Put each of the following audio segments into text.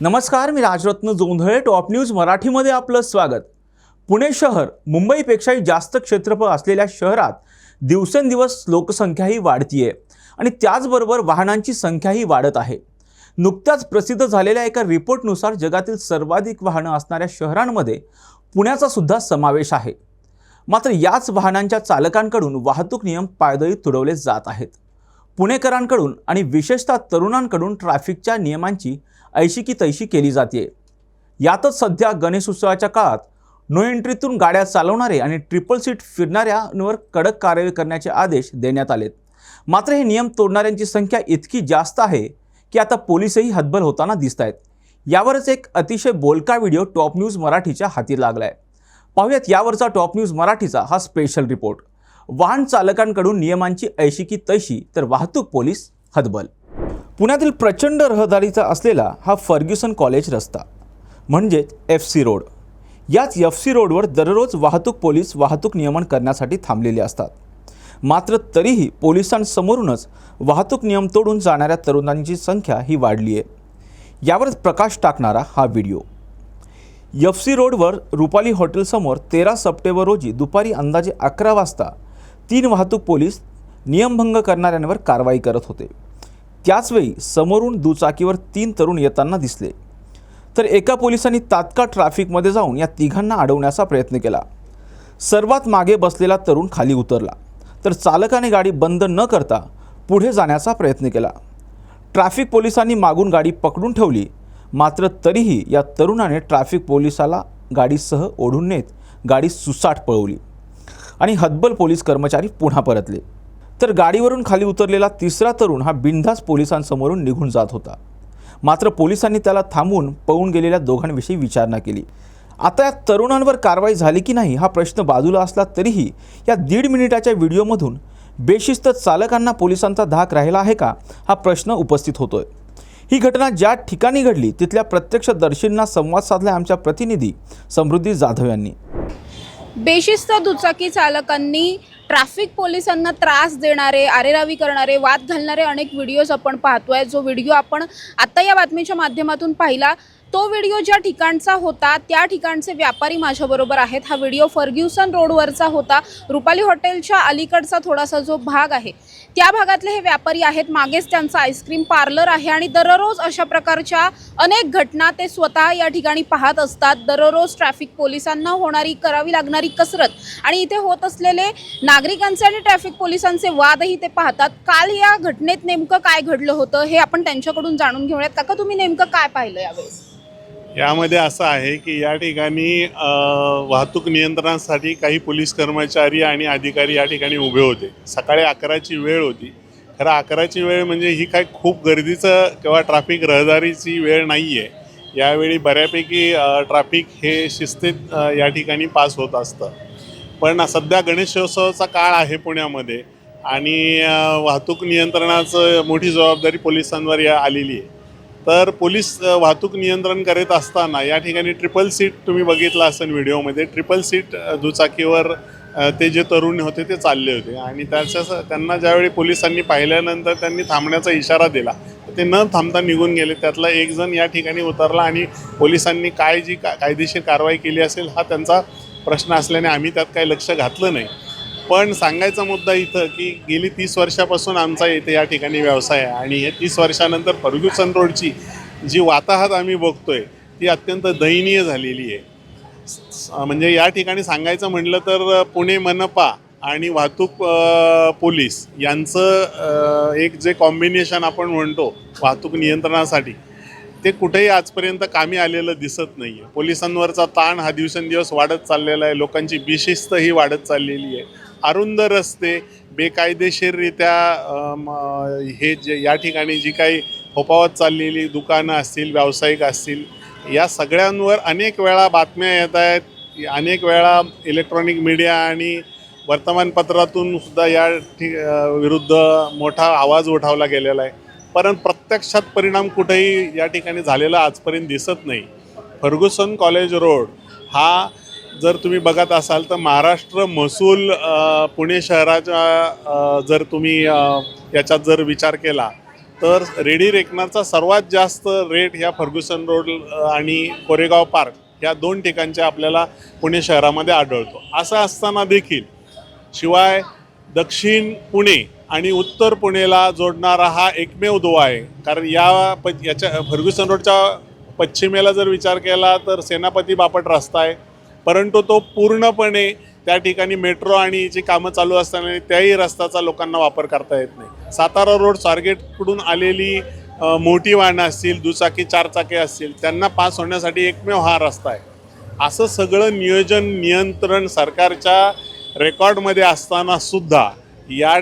नमस्कार मी Rajratna Jondhale top news मराठीमध्ये आपलं स्वागत. पुणे शहर मुंबईपेक्षाही जास्त क्षेत्रफळ असलेल्या शहरात दिवसेंदिवस लोकसंख्याही वाढतीये आणि त्याचबरोबर वाहनांची संख्याही वाढत आहे. नुकत्याच प्रसिद्ध झालेल्या एका रिपोर्टनुसार जगातील सर्वाधिक वाहनं असणाऱ्या शहरांमध्ये पुण्याचा सुद्धा समावेश आहे. मात्र याच वाहनांच्या चालकांकडून वाहतूक नियम पायदळी तुडवले जात आहेत. पुणेकरांकडून आणि विशेषतः तरुणांकडून ट्रॅफिकच्या नियमांची ऐशी की तैशी केली जाते. यातच सध्या गणेशोत्सवाच्या काळात नो एंट्रीतून गाड्या चालवणारे आणि ट्रिपल सीट फिरणाऱ्यांवर कडक कारवाई करण्याचे आदेश देण्यात आलेत. मात्र हे नियम तोडणाऱ्यांची संख्या इतकी जास्त आहे की आता पोलिसही हतबल होताना दिसत आहेत यावरच एक अतिशय बोलका व्हिडिओ टॉप न्यूज मराठीच्या हाती लागला आहे पाहूयात यावरचा टॉप न्यूज मराठीचा हा स्पेशल रिपोर्ट वाहन चालकांकडून नियमांची ऐशी की तैशी तर वाहतूक पोलीस हतबल. पुण्यातील प्रचंड रहदारीचा असलेला हा फर्ग्युसन कॉलेज रस्ता म्हणजेच एफ सी रोड. याच एफ सी रोडवर दररोज वाहतूक पोलीस वाहतूक नियमन करण्यासाठी थांबलेले असतात. मात्र तरीही पोलिसांसमोरूनच वाहतूक नियम तोडून जाणाऱ्या तरुणांची संख्या ही वाढली आहे यावरच प्रकाश टाकणारा हा व्हिडिओ. एफ सी रोडवर रुपाली हॉटेलसमोर तेरा सप्टेंबर रोजी दुपारी अंदाजे अकरा वाजता तीन वाहतूक पोलीस नियमभंग करणाऱ्यांवर कारवाई करत होते. त्याचवेळी समोरून दुचाकीवर तीन तरुण येताना दिसले. तर एका पोलिसांनी तात्काळ ट्रॅफिकमध्ये जाऊन या तिघांना अडवण्याचा प्रयत्न केला. सर्वात मागे बसलेला तरुण खाली उतरला. तर चालकाने गाडी बंद न करता पुढे जाण्याचा प्रयत्न केला. ट्रॅफिक पोलिसांनी मागून गाडी पकडून ठेवली. मात्र तरीही या तरुणाने ट्रॅफिक पोलिसाला गाडीसह ओढून नेत गाडी सुसाट पळवली आणि हतबल पोलीस कर्मचारी पुन्हा परतले. तर गाडीवरून खाली उतरलेला तिसरा तरुण हा बिनधास पोलिसांसमोरून निघून जात होता. मात्र पोलिसांनी त्याला थांबवून पळून गेलेल्या दोघांविषयी विचारणा केली. आता या तरुणांवर कारवाई झाली की नाही हा प्रश्न बाजूला असला तरीही या दीड मिनिटाच्या व्हिडिओमधून बेशिस्त चालकांना पोलिसांचा धाक राहिला आहे का हा प्रश्न उपस्थित होतोय. ही घटना ज्या ठिकाणी घडली तिथल्या प्रत्यक्षदर्शींना संवाद साधला आमच्या प्रतिनिधी समृद्धी जाधव यांनी. बेशिस्त दुचाकी चालकांनी ट्रॅफिक पोलिसांना त्रास देणारे आरेरावी करणारे वाद घालणारे अनेक व्हिडिओज आपण पाहतोय. जो व्हिडिओ आपण आता या बातमीच्या माध्यमातून पाहिला. तो व्हिडिओ ज्या ठिकाणचा होता त्या ठिकाणचे व्यापारी माझ्याबरोबर आहेत. हा व्हिडिओ फर्ग्युसन रोडवरचा होता. रुपाली हॉटेलच्या अलीकडचा थोडासा जो भाग आहे त्या भागातले हे व्यापारी आहेत. मागेच त्यांचं आईस्क्रीम पार्लर आहे आणि दररोज अशा प्रकारच्या अनेक घटना ते स्वतः या ठिकाणी पाहत असतात. दररोज ट्रॅफिक पोलिसांना होणारी करावी लागणारी कसरत आणि इथे होत असलेले नागरिकांचे आणि ट्रॅफिक पोलिसांचे वादही ते पाहतात. काल या घटनेत नेमकं काय घडलं होतं हे आपण त्यांच्याकडून जाणून घेऊयात. काका तुम्ही नेमकं काय पाहिलं यावेळेस? यामध्ये असं आहे की या ठिकाणी वाहतूक नियंत्रणासाठी काही पोलीस कर्मचारी आणि अधिकारी या ठिकाणी उभे होते. सकाळी अकराची वेळ होती. खरं अकराची वेळ म्हणजे ही काय खूप गर्दीचं किंवा ट्रॅफिक रहदारीची वेळ नाही आहे यावेळी बऱ्यापैकी ट्राफिक ट्रॅफिक हे शिस्तीत या ठिकाणी पास होत असतं. पण सध्या गणेशोत्सवाचा काळ आहे पुण्यामध्ये आणि वाहतूक नियंत्रणाचं मोठी जबाबदारी पोलिसांवर या आलेली आहे. तर पोलीस वाहतूक नियंत्रण करीत असताना या ठिकाणी ट्रिपल सीट तुम्ही बघितलं असेल व्हिडिओमध्ये. ट्रिपल सीट दुचाकीवर ते जे तरुण होते ते चालले होते. आणि त्याच्या त्यांना ज्यावेळी पोलिसांनी पाहिल्यानंतर त्यांनी थांबण्याचा इशारा दिला ते न थांबता निघून गेले. त्यातला एक जण या ठिकाणी उतरला आणि पोलिसांनी काय जी का कायदेशीर कारवाई केली असेल हा त्यांचा प्रश्न असल्याने आम्ही त्यात काही लक्ष घातलं नाही. पण सांगायचा मुद्दा इथं की गेली तीस वर्षापासून आमचा इथे या ठिकाणी व्यवसाय आहे. आणि हे तीस वर्षानंतर फर्ग्युसन रोडची जी वाताहत आम्ही बघतोय ती अत्यंत दयनीय झालेली आहे. म्हणजे या ठिकाणी सांगायचं म्हटलं तर पुणे मनपा आणि वाहतूक पोलीस यांचं एक जे कॉम्बिनेशन आपण म्हणतो वाहतूक नियंत्रणासाठी ते कुठेही आजपर्यंत कामी आलेलं दिसत नाही आहे पोलिसांवरचा ताण हा दिवसेंदिवस वाढत चाललेला आहे. लोकांची बेशिस्त ही वाढत चाललेली आहे. अरुंद रस्ते बेकायदेशीररित्या हे जे या ठिकाणी जी काही फोपावत चाललेली दुकानं असतील व्यावसायिक असतील या सगळ्यांवर अनेक वेळा बातम्या येत आहेत. अनेक वेळा इलेक्ट्रॉनिक मीडिया आणि वर्तमानपत्रातून सुद्धा या ठि विरुद्ध मोठा आवाज उठावला गेलेला आहे. परंतु प्रत्यक्षात परिणाम कुठेही या ठिकाणी झालेला आजपर्यंत दिसत नाही. फर्गुसन कॉलेज रोड हा जर तुम्ही बघत असाल तर महाराष्ट्र महसूल पुणे शहराच्या जर तुम्ही याच्यात जर विचार केला तर रेडी रेकनरचा सर्वात जास्त रेट ह्या फर्ग्युसन रोड आणि कोरेगाव पार्क या दोन ठिकाणचे आपल्याला पुणे शहरामध्ये आढळतो. असं असताना देखील शिवाय दक्षिण पुणे आणि उत्तर पुणेला जोडणारा हा एकमेव दुवा आहे. कारण या प याच्या फर्ग्युसन रोडच्या पश्चिमेला जर विचार केला तर सेनापती बापट रस्ता आहे. परंतु तो पूर्णपणे त्या ठिकाणी मेट्रो आणि जी कामं चालू असताना त्याही रस्त्याचा लोकांना वापर करता येत नाही. सातारा रोड स्वारगेटकडून आलेली मोठी वाहनं असतील दुचाकी चारचाकी असतील त्यांना पास होण्यासाठी एकमेव हा रस्ता आहे. असं सगळं नियोजन नियंत्रण सरकारच्या रेकॉर्डमध्ये असताना सुद्धा या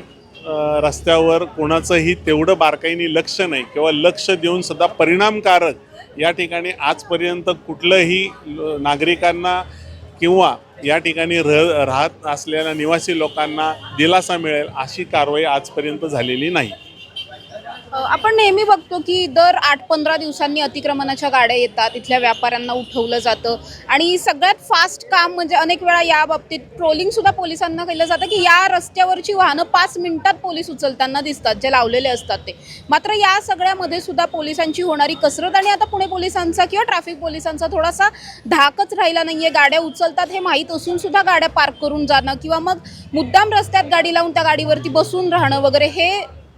रस्त्यावर कोणाचंही तेवढं बारकाईने लक्ष नाही किंवा लक्ष देऊन सुद्धा परिणामकारक या ठिकाणी आजपर्यंत कुठलंही नागरिकांना किंवा या ठिकाणी रह राहत असलेल्या निवासी लोकांना दिलासा मिळेल अशी कारवाई आजपर्यंत झालेली नाही. आपण नेहमी बघतो की दर आठ पंधरा दिवसांनी अतिक्रमणाच्या गाड्या येतात इथल्या व्यापाऱ्यांना उठवलं जातं आणि सगळ्यात फास्ट काम म्हणजे अनेक वेळा या बाबतीत ट्रोलिंग सुद्धा पोलिसांना केलं जातं की या रस्त्यावरची वाहनं पाच मिनिटात पोलीस उचलताना दिसतात जे लावलेले असतात ते. मात्र या सगळ्यामध्ये सुद्धा पोलिसांची होणारी कसरत आणि आता पुणे पोलिसांचा किंवा ट्रॅफिक पोलिसांचा थोडासा धाकच राहिला नाहीये. गाड्या उचलतात हे माहीत असून सुद्धा गाड्या पार्क करून जाणं किंवा मग मुद्दाम रस्त्यात गाडी लावून त्या गाडीवरती बसून राहणं वगैरे हे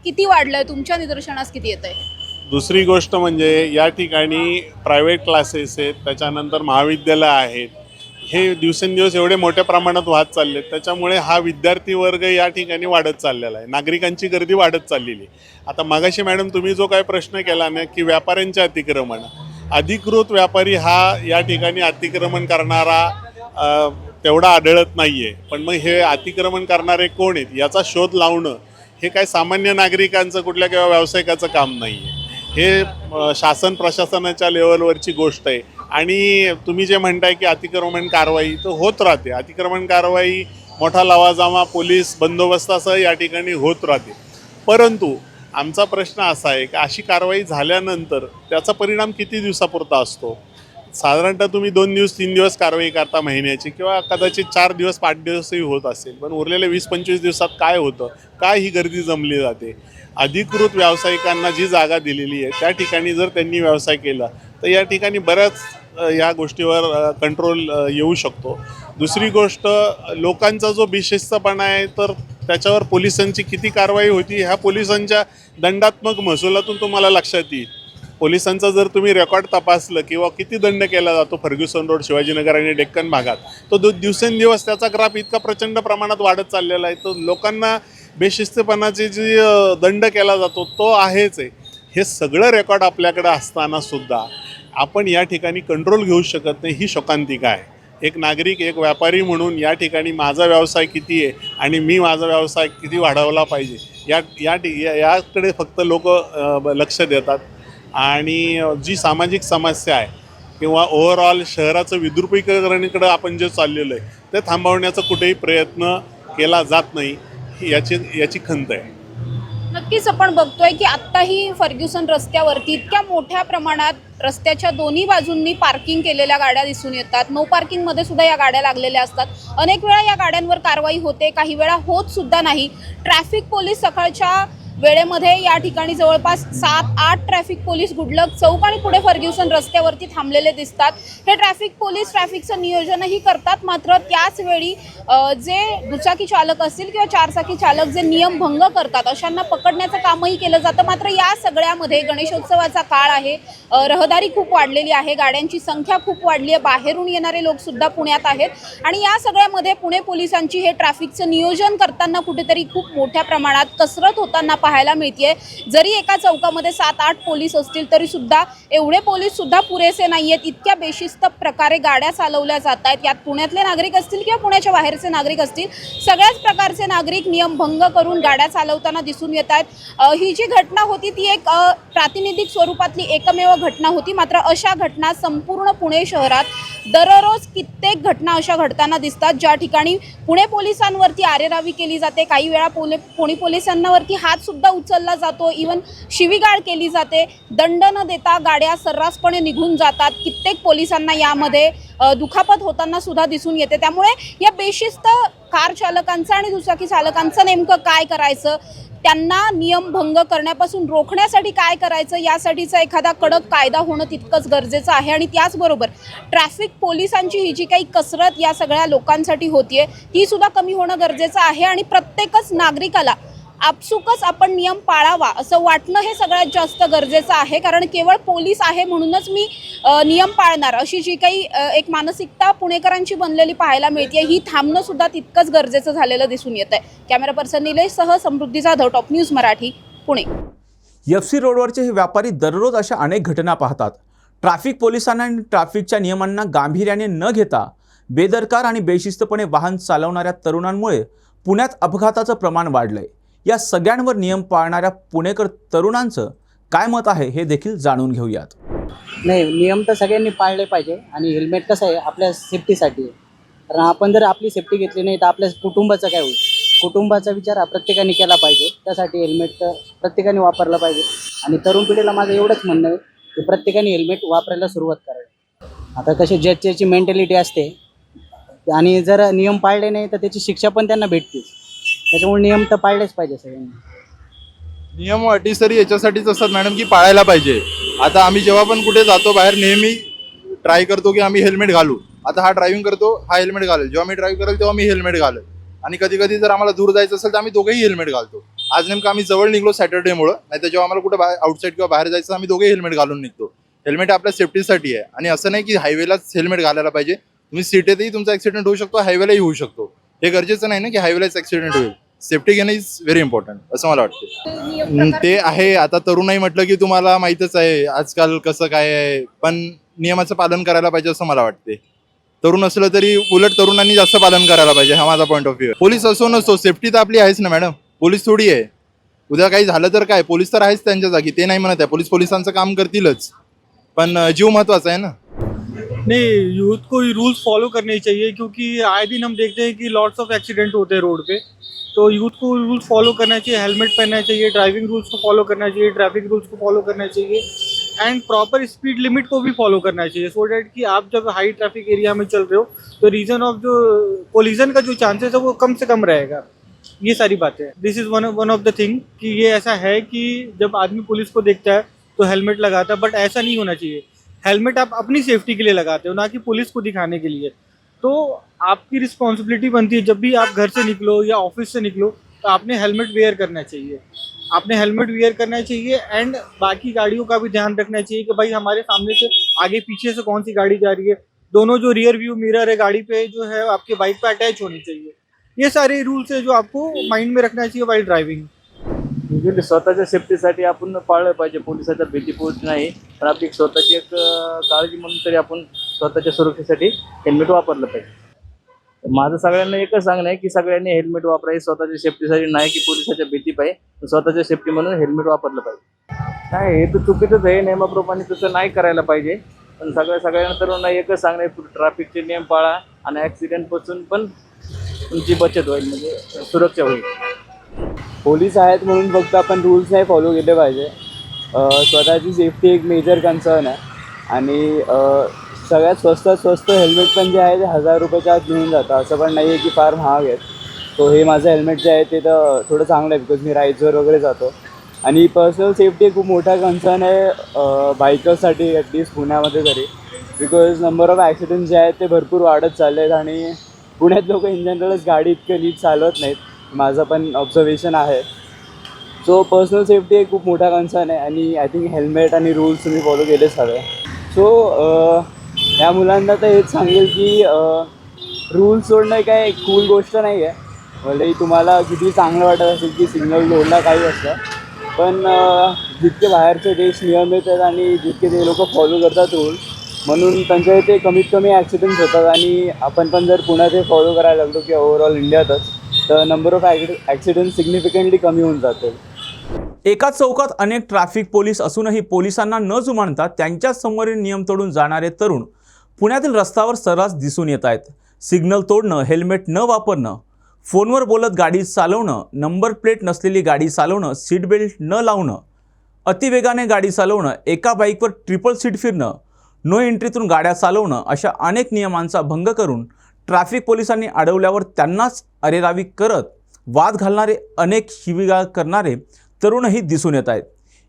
किती वाढलंय? तुमच्या निदर्शनास किती येत आहे दुसरी गोष्ट म्हणजे या ठिकाणी प्रायव्हेट क्लासेस आहेत त्याच्यानंतर महाविद्यालय आहेत. हे दिवसेंदिवस एवढे मोठ्या प्रमाणात वाहत चालले आहेत त्याच्यामुळे हा विद्यार्थी वर्ग या ठिकाणी वाढत चाललेला आहे. नागरिकांची गर्दी वाढत चाललेली आहे. आता मागाशी मॅडम तुम्ही जो काय प्रश्न केला ना की व्यापाऱ्यांचे अतिक्रमण. अधिकृत व्यापारी हा या ठिकाणी अतिक्रमण करणारा तेवढा आढळत नाही आहे पण मग हे अतिक्रमण करणारे कोण आहेत? याचा शोध लावणं हे काय सामान्य नागरिकांचं कुठल्या किंवा व्यावसायिकाचं काम नाही आहे. हे शासन प्रशासनाच्या लेवलवरची गोष्ट आहे. आणि तुम्ही जे म्हणताय की अतिक्रमण कारवाई तर होत राहते. अतिक्रमण कारवाई मोठा लवाजामा पोलीस बंदोबस्तासह या ठिकाणी होत राहते. परंतु आमचा प्रश्न असा आहे की अशी कारवाई झाल्यानंतर त्याचा परिणाम किती दिवसापुरता असतो? साधारणतः तुम्ही दोन दिवस तीन दिवस कारवाई करता महिन्याची किंवा कदाचित चार दिवस पाच दिवसही होत असेल. पण उरलेल्या वीस पंचवीस दिवसात काय होतं? काय ही गर्दी जमली जाते? अधिकृत व्यावसायिकांना जी जागा दिलेली आहे त्या ठिकाणी जर त्यांनी व्यवसाय केला तर या ठिकाणी बऱ्याच या गोष्टीवर कंट्रोल येऊ शकतो. दुसरी गोष्ट लोकांचा जो बिशिस्तपणा आहे तर त्याच्यावर पोलिसांची किती कारवाई होती ह्या पोलिसांच्या दंडात्मक महसुलातून तुम्हाला लक्षात येईल. पोलिसांचा जर तुम्ही रेकॉर्ड तपासलं किंवा किती दंड केला जातो फर्ग्युसन रोड शिवाजीनगर आणि डेक्कन भागात तो दो दिवसेंदिवस त्याचा ग्राफ इतका प्रचंड प्रमाणात वाढत चाललेला आहे. तर लोकांना बेशिस्तपणाचे जी दंड केला जातो तो आहेच आहे. हे सगळं रेकॉर्ड आपल्याकडे असताना सुद्धा आपण या ठिकाणी कंट्रोल घेऊ शकत नाही ही शोकांतिका आहे. एक नागरिक एक व्यापारी म्हणून या ठिकाणी माझा व्यवसाय किती आहे आणि मी माझा व्यवसाय किती वाढवला पाहिजे या या ठि- या- याकडे फक्त लोक लक्ष देतात. आणि जी सामाजिक समस्या आहे किंवा ओव्हरऑल शहराचं विद्रुपीकरणीकडं आपण जे चाललेलं आहे ते थांबवण्याचा कुठेही प्रयत्न केला जात नाही याची याची खंत आहे. नक्कीच आपण बघतोय की आत्ताही फर्ग्युसन रस्त्यावरती इतक्या मोठ्या प्रमाणात रस्त्याच्या दोन्ही बाजूंनी पार्किंग केलेल्या गाड्या दिसून येतात. नो पार्किंगमध्ये सुद्धा या गाड्या लागलेल्या असतात. अनेक वेळा या गाड्यांवर कारवाई होते काही वेळा होत सुद्धा नाही. ट्रॅफिक पोलीस सकाळच्या वेळेमध्ये या ठिकाणी जवळपास सात आठ ट्रॅफिक पोलीस गुडलक चौक आणि पुढे फर्ग्युसन रस्त्यावरती थांबलेले दिसतात. हे ट्रॅफिक पोलीस ट्रॅफिकचं नियोजनही करतात मात्र त्याच वेळी जे दुचाकी चालक असतील किंवा चारचाकी चालक जे नियम भंग करतात अशांना पकडण्याचं कामही केलं जातं. मात्र या सगळ्यामध्ये गणेशोत्सवाचा काळ आहे. रहदारी खूप वाढलेली आहे. गाड्यांची संख्या खूप वाढली आहे. बाहेरून येणारे लोकसुद्धा पुण्यात आहेत. आणि या सगळ्यामध्ये पुणे पोलिसांची हे ट्रॅफिकचं नियोजन करताना कुठेतरी खूप मोठ्या प्रमाणात कसरत होताना पाहायला मिळते जरी एका चौकामध्ये सात आठ पोलीस असतील तरी सुद्धा एवढे पोलीस सुद्धा पुरेसे नाही आहेत इतक्या बेशिस्त प्रकारे गाड्या चालवल्या जात आहेत यात पुण्यातले नागरिक असतील किंवा पुण्याच्या बाहेर प्रकारचे नागरिक असतील सगळ्याच प्रकारचे नागरिक नियमभंग करून गाड्या चालवताना दिसून येत आहेत. ही जी घटना होती ती एक प्रातिनिधिक स्वरूपातली एकमेव घटना होती. मात्र अशा घटना संपूर्ण पुणे शहरात दररोज कित्येक घटना अशा घडताना दिसतात. ज्या ठिकाणी पुणे पोलिसांवरती आरेरावी केली जाते. काही वेळा पोले पुणे पोलिसांवरती हातसुद्धा उचलला जातो. इवन शिवीगाळ केली जाते. दंड न देता गाड्या सर्रासपणे निघून जातात. कित्येक पोलिसांना यामध्ये दुखापत होताना सुद्धा दिसून येते. त्यामुळे या बेशिस्त कार चालकांचं आणि दुचाकी चालकांचं नेमकं काय करायचं? त्यांना नियमभंग करण्यापासून रोखण्यासाठी काय करायचं? यासाठीचा एखादा कडक कायदा होणं तितकंच गरजेचं आहे. आणि त्याचबरोबर ट्रॅफिक पोलिसांची ही जी काही कसरत या सगळ्या लोकांसाठी होतीये ती सुद्धा कमी होणं गरजेचं आहे. आणि प्रत्येकच नागरिकाला आपसुकच आपण नियम पाळावा असं वाटणं हे सगळ्यात जास्त गरजेचं आहे. कारण केवळ पोलीस आहे म्हणूनच मी नियम पाळणार. अशी जी काही एक मानसिकता पुणेकरांची बनलेली पाहायला मिळते ही थांबणं सुद्धा तितकंच गरजेचं झालेलं दिसून येत आहे camera person निलेशसह Samruddhi Jadhav top news Marathi Pune. F C रोडवरचे हे व्यापारी दररोज अशा अनेक घटना पाहतात. ट्रॅफिक पोलिसांना आणि ट्रॅफिकच्या नियमांना गांभीर्याने न घेता बेदरकार आणि बेशिस्तपणे वाहन चालवणाऱ्या तरुणांमुळे पुण्यात अपघाताचं प्रमाण वाढलंय. या सगळ्यांवर नियम पाळणाऱ्या पुणेकर तरुणांचं काय मत आहे हे देखील जाणून घेऊयात. नाही नियम तर सगळ्यांनी पाळले पाहिजे आणि हेल्मेट कसं आहे आपल्या सेफ्टीसाठी आहे. कारण आपण जर आपली सेफ्टी घेतली नाही तर आपल्या कुटुंबाचं काय होईल? कुटुंबाचा विचार हा प्रत्येकाने केला पाहिजे. त्यासाठी हेल्मेट तर प्रत्येकाने वापरलं पाहिजे. आणि तरुण पिढीला माझं एवढंच म्हणणं आहे की प्रत्येकाने हेल्मेट वापरायला सुरुवात करावी. आता कशी ज्याची ज्याची मेंटॅलिटी असते आणि जर नियम पाळले नाही तर त्याची शिक्षा पण त्यांना भेटते त्याच्यामुळे नियम तर पाळलेच पाहिजे सगळ्यांनी. नियम अटी सरी याच्यासाठीच असतात मॅडम की पाळायला पाहिजे. आता आम्ही जेव्हा पण कुठे जातो बाहेर नेहमी ट्राय करतो की आम्ही हेल्मेट घालू. आता हा ड्रायव्हिंग करतो हा हेल्मेट घालेल. जेव्हा मी ड्राईव्ह करेल तेव्हा मी हेल्मेट घालेल. आणि कधी कधी जर आम्हाला दूर जायचं असेल तर आम्ही दोघेही हेल्मेट घालतो. आज नेमकं आम्ही जवळ निघलो सॅटर्डेमुळं नाही तर जेव्हा आम्हाला कुठे बाहेर आउटसाईड किंवा बाहेर जायचं आम्ही दोघे हेल्मेट घालून निघतो. हेल्मेट आपल्या सेफ्टीसाठी आहे. आणि असं नाही की हायवेलाच हेल्मेट घालायला पाहिजे. तुम्ही सिटीतही तुमचा ॲक्सिडेंट होऊ शकतो हायवेलाही होऊ शकतो. हे गरजेचं नाही ना की हायवेलाच ॲक्सिडेंट होईल. सेफ्टी घेणं इज व्हेरी इम्पॉर्टंट असं मला वाटतं. ते आहे आता तरुणाई म्हटलं की तुम्हाला माहीतच आहे आजकाल कसं काय आहे पण नियमाचं पालन करायला पाहिजे असं मला वाटते. तरुण असलं तरी उलट तरुणांनी जास्त पालन करायला पाहिजे हा माझा पॉईंट ऑफ व्ह्यू पोलीस असो नसतो सेफ्टी तर आपली आहेच ना मॅडम पोलीस थोडी आहे. उद्या काही झालं तर काय पोलीस तर आहेच त्यांच्या जागी ते नाही म्हणत आहे. पोलीस पोलिसांचं काम करतीलच. पण जीव महत्त्वाचा आहे ना. नहीं यूथ को रूल्स फॉलो करने चाहिए क्योंकि आए दिन हम देखते हैं कि लॉट्स ऑफ एक्सीडेंट होते हैं रोड पे. तो यूथ को रूल्स फॉलो करना चाहिए हेलमेट पहनना चाहिए ड्राइविंग रूल्स को फॉलो करना चाहिए ट्रैफ़िक रूल्स को फॉलो करना चाहिए एंड प्रॉपर स्पीड लिमिट को भी फॉलो करना चाहिए सो डैट कि आप जब हाई ट्रैफ़िक एरिया में चल रहे हो तो रीजन ऑफ़ जो कोलिजन का जो चांसेस है, वो कम से कम रहेगा। ये सारी बातें this is one one of the thing कि ये ऐसा है कि जब आदमी पुलिस को देखता है तो हेलमेट लगाता है बट ऐसा नहीं होना चाहिए। हेलमेट आप अपनी सेफ्टी के लिए लगाते हो, ना कि पुलिस को दिखाने के लिए। तो आपकी रिस्पॉन्सिबिलिटी बनती है जब भी आप घर से निकलो या ऑफ़िस से निकलो तो आपने हेलमेट वेयर करना चाहिए। आपने हेलमेट वेयर करना चाहिए एंड बाकी गाड़ियों का भी ध्यान रखना चाहिए कि भाई हमारे सामने से आगे पीछे से कौन सी गाड़ी जा रही है। दोनों जो रियर व्यू मिरर है गाड़ी पे जो है आपके बाइक पे अटैच होनी चाहिए। ये सारे रूल्स है जो आपको माइंड में रखना चाहिए वाइल ड्राइविंग म्हणजे स्वतःच्या सेफ्टीसाठी आपण पाळलं पाहिजे पोलिसाच्या भीतीपोट नाही पण आपली स्वतःची एक अं, काळजी म्हणून तरी आपण स्वतःच्या सुरक्षेसाठी हेल्मेट वापरलं पाहिजे. माझं सगळ्यांना एकच सांगणं आहे की सगळ्यांनी हेल्मेट वापरायचं स्वतःच्या सेफ्टीसाठी नाही की पोलिसाच्या भीती पाहिजे स्वतःच्या सेफ्टी म्हणून हेल्मेट वापरलं पाहिजे. काय हे तर चुकीचंच आहे. नियमाप्रमाणे तसं नाही करायला पाहिजे. पण सगळ्या सगळ्यांना तरुणांना एकच सांगणं आहे ट्रॅफिकचे नियम पाळा आणि ॲक्सिडेंटपासून पण तुमची बचत होईल म्हणजे सुरक्षा होईल. पोलीस आहेत म्हणून फक्त आपण रूल्स नाही फॉलो केले पाहिजे. स्वतःची सेफ्टी एक मेजर कन्सर्न आहे. आणि सगळ्यात स्वस्तात स्वस्त हेल्मेट पण जे आहे ते हजार रुपयाच्या आत मिळून जातं असं पण नाही आहे की फार महाग आहेत. तो हे माझं हेल्मेट जे आहे ते तर थोडं चांगलं आहे बिकॉज मी राईड्सवर वगैरे जातो. आणि पर्सनल सेफ्टी खूप मोठा कन्सर्न आहे बायकर्ससाठी ॲटलिस्ट पुण्यामध्ये तरी. बिकॉज नंबर ऑफ ॲक्सिडेंट जे आहेत ते भरपूर वाढत चालले आहेत आणि पुण्यात लोक इन जनरलच गाडी इतकं नीट चालवत नाहीत. माझं पण ऑब्झर्वेशन आहे. सो पर्सनल सेफ्टी एक खूप मोठा कन्सर्न आहे आणि आय थिंक हेल्मेट आणि रूल्स तुम्ही फॉलो केलेच हवे. सो या मुलांना तर हेच सांगेल की रूल सोडणं काय कूल गोष्ट नाही आहे भलेही तुम्हाला किती चांगलं वाटत असेल की सिग्नल तोडला काही असतं. पण जितके बाहेरचे देश नियम येतात आणि जितके ते लोक फॉलो करतात रूल म्हणून त्यांच्या इथे कमीत कमी ॲक्सिडेंट्स होतात. आणि आपण पण जर पुण्यात ते फॉलो करायला लागलो की ओव्हरऑल इंडियातच तर नंबर ऑफ ॲक्सिडेंट सिग्निफिकंटली कमी होऊन जातील. एकाच चौकात अनेक ट्रॅफिक पोलीस असूनही पोलिसांना न जुमानता त्यांच्याच समोरील नियम तोडून जाणारे तरुण पुण्यातील रस्त्यावर सर्रास दिसून येत आहेत. सिग्नल तोडणं हेल्मेट न वापरणं फोनवर बोलत गाडी चालवणं नंबर प्लेट नसलेली गाडी चालवणं सीट बेल्ट न लावणं अतिवेगाने गाडी चालवणं एका बाईकवर ट्रिपल सीट फिरणं नो एंट्रीतून गाड्या चालवणं अशा अनेक नियमांचा भंग करून ट्रॅफिक पोलिसांनी अडवल्यावर त्यांनाच अरेरावी करत वाद घालणारे अनेक शिवीगाळ करणारे तरुणही दिसून येत आहेत.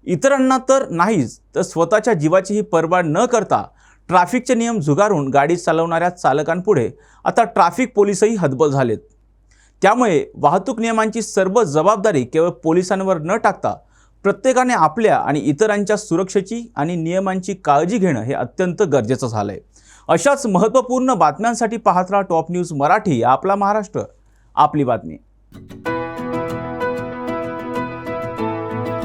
इतरांना तर नाहीच तर स्वतःच्या जीवाचीही पर्वा न करता ट्रॅफिकचे नियम झुगारून गाडी चालवणाऱ्या चालकांपुढे आता ट्रॅफिक पोलिसही हतबल झालेत. त्यामुळे वाहतूक नियमांची सर्व जबाबदारी केवळ पोलिसांवर न टाकता प्रत्येकाने आपल्या आणि इतरांच्या सुरक्षेची आणि नियमांची काळजी घेणं हे अत्यंत गरजेचं झालं आहे अशाच महत्त्वपूर्ण बातम्यांसाठी पाहत राहा टॉप न्यूज मराठी आपला महाराष्ट्र आपली बातमी.